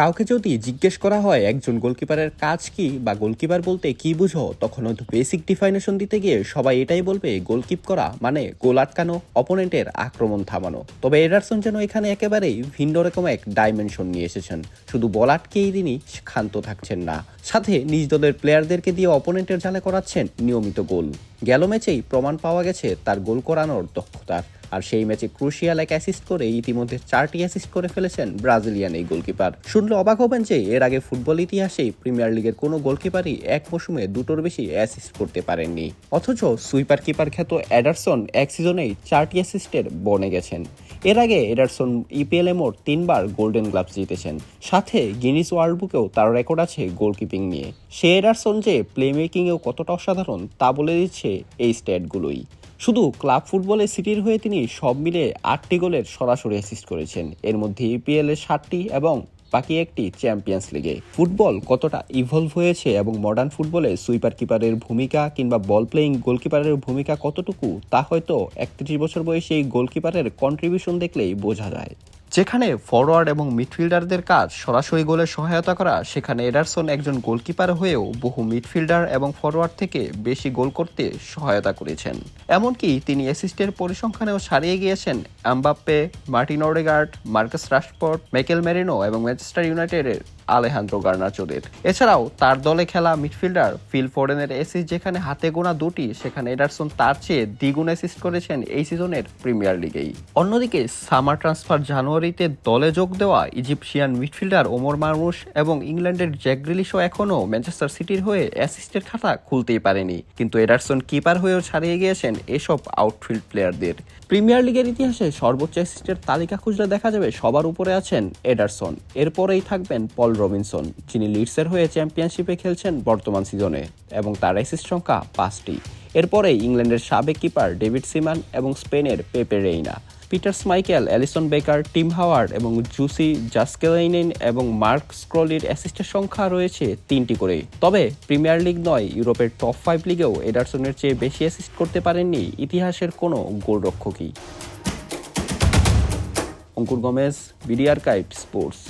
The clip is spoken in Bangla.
কাউকে যদি জিজ্ঞেস করা হয়, একজন গোলকিপারের কাজ কি বা গোলকিপার বলতে কি বুঝো? তখন হয়তো বেসিক ডিফাইনেশন দিতে গিয়ে সবাই এটাই বলবে, গোলকিপ করা মানে গোল আটকানো অপোনেন্টের আক্রমণ থামানো। তবে এডারসন যেন এখানে একেবারেই ভিন্ন রকম এক ডাইমেনশন নিয়ে এসেছেন। শুধু বল আটকেই তিনি ক্ষান্ত থাকছেন না। সাথে নিজ দলের প্লেয়ারদেরকে দিয়ে অপোনেন্টের জালে করাচ্ছেন নিয়মিত গোল। গেল ম্যাচেই প্রমাণ পাওয়া গেছে তার গোল করানোর দক্ষতার আর সেই ম্যাচে ক্রুশিয়াল এক অ্যাসিস্ট করে ইতিমধ্যে চারটি অ্যাসিস্ট করে ফেলেছেন ব্রাজিলিয়ান এই গোলকিপার শুনলে অবাক হবেন যে, এর আগে ফুটবল ইতিহাসে প্রিমিয়ার লিগের কোনো গোলকিপারই এক মৌসুমে দুটোর বেশি অ্যাসিস্ট করতে পারেননি। অথচ সুইপার কিপার খ্যাত অ্যাডারসন এক সিজনেই চারটি অ্যাসিস্টের বনে গেছেন। এর আগে এডারসন ইপিএল এ মোট তিনবার গোল্ডেন গ্লাভস জিতেছেন। সাথে গিনিস ওয়ার্ল্ড বুকেও তার রেকর্ড আছে গোলকিপিং নিয়ে। সে এডারসন যে প্লে মেকিংয়েও কতটা অসাধারণ তা বলে দিচ্ছে এই স্ট্যাটগুলোই শুধু ক্লাব ফুটবলে সিটির হয়ে তিনি সব মিলে আটটি গোলের সরাসরি অ্যাসিস্ট করেছেন। এর মধ্যে ইপিএল এর সাতটি এবং বাকি একটি চ্যাম্পিয়ন্স লিগে ফুটবল কতটা ইভলভ হয়েছে এবং মডার্ন ফুটবলে সুইপার কিপারের ভূমিকা কিংবা বল প্লেয়িং গোলকিপারের ভূমিকা কতটুকু, তা হয়তো একত্রিশ বছর বয়সে এই গোলকিপারের কন্ট্রিবিউশন দেখলেই বোঝা যায়। যেখানে ফরওয়ার্ড এবং মিডফিল্ডারদের কাজ সরাসরি গোলে সহায়তা করা, সেখানে এডারসন একজন গোলকিপার হয়েও বহু মিডফিল্ডার এবং ফরওয়ার্ড থেকে বেশি গোল করতে সহায়তা করেছেন। এমনকি তিনি অ্যাসিস্টের পরিসংখ্যানেও ছাড়িয়ে গিয়েছেন Mbappe Martin Odegaard Marcus Rashford Michael Merino এবং ম্যানচেস্টার ইউনাইটেডের আলেহান্দ্রো গার্নাচোদের। এছাড়াও তার দলে খেলা মিডফিল্ডার ফিল ফোরেনের অ্যাসিস্ট যেখানে হাতে গোনা দুটি, সেখানে এডারসন তার চেয়ে দ্বিগুণ অ্যাসিস্ট করেছেন এই সিজনের প্রিমিয়ার লিগেই। অন্যদিকে সামার ট্রান্সফার জানুয়ারিতে দলে যোগ দেওয়া ইজিপশিয়ান মিডফিল্ডার ওমর মারমুশ এবং ইংল্যান্ডের জ্যাক গ্রিলিশও এখনও ম্যানচেস্টার সিটির হয়ে অ্যাসিস্টের খাতা খুলতেই পারেনি। কিন্তু এডারসন কিপার হয়েও ছাড়িয়ে গিয়েছেন এসব আউটফিল্ড প্লেয়ারদের প্রিমিয়ার লিগের ইতিহাসে সর্বোচ্চ অ্যাসিস্টের তালিকা খুঁজলে দেখা যাবে সবার উপরে আছেন এডারসন। এরপরেই থাকবেন পল রবিনসন, যিনি লিডসের হয়ে চ্যাম্পিয়নশিপে খেলছেন বর্তমান সিজনে, এবং তার অ্যাসিস্ট সংখ্যা পাঁচটি। এরপরে ইংল্যান্ডের সাবেক কিপার ডেভিড সিমান এবং স্পেনের Pepe Reina. Peter Schmeichel, Alisson Becker, Tim Howard এবং জুসি জাস্কেলাইনেন এবং মার্ক স্ক্রলির অ্যাসিস্টের সংখ্যা রয়েছে তিনটি করে। তবে প্রিমিয়ার লিগ নয়, ইউরোপের টপ ফাইভ লিগেও এডারসনের চেয়ে বেশি অ্যাসিস্ট করতে পারেননি ইতিহাসের কোনো গোলরক্ষকই। Ankur Gomes BDR kite sports.